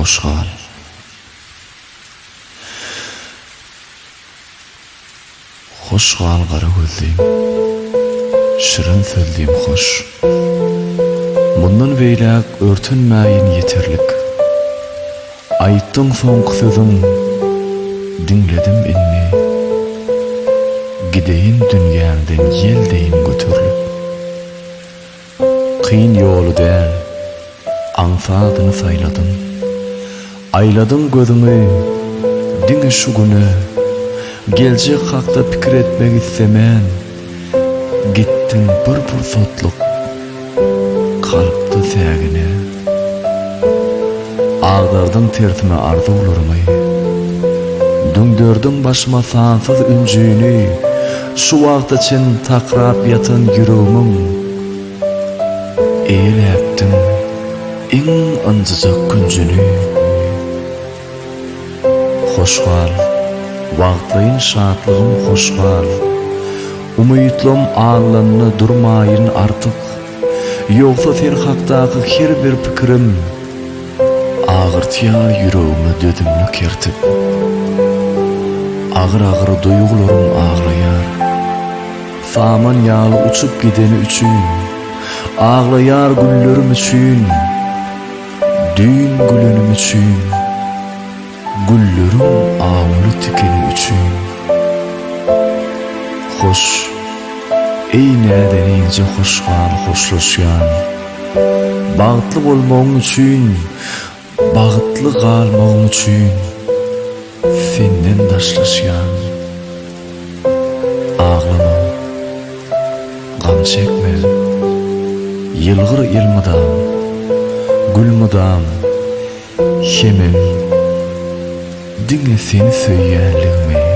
Hoşgal. Hoşgal gara gözlüğüm. Şirin sözdüğüm hoş. Bundan beýlek örtünmäýin yeterlik. Aýtdyň soňky sözüň dinledim inni. Gideyin dünýäden ýeldeýin götürlük. Kıyın yolu däl, ansadyny sayladym. Ayladym gözümi, diňe şu güne, geljek hakda pikir etmek istemän. Gittin bir pursatlyk, kalıptı sägine. Ağdardın tersime arzularımı, Dündürdüm başıma sansız üncüğünü, şu vaqt için takrap yatan yüreğimin. Eğileptim en ancıcak güncünü. Hoşgal, vaqtlayın şadlığım hoşgal. Umuyutlum ağlanını durmayın artık. Yoksa sen haktaki her bir pikirim Ağırtıya yüreğimi dödümlü kertip Ağır ağır duygularım ağlayar Saman yağlı uçup gideni üçün Ağlayar güllerim üçün Düğün gülünüm üçün Güllerim ağlı tikeni üçün. Hoş Ey nereden ince hoş kal hoşlaşyan. Bağıtlı olmağın üçün Bağıtlı kalmağın üçün Senden taşlaşyan Ağlama Gam çekme Yılgır ilmidam Gülmidam Hemem Dinle seni söyýänligimi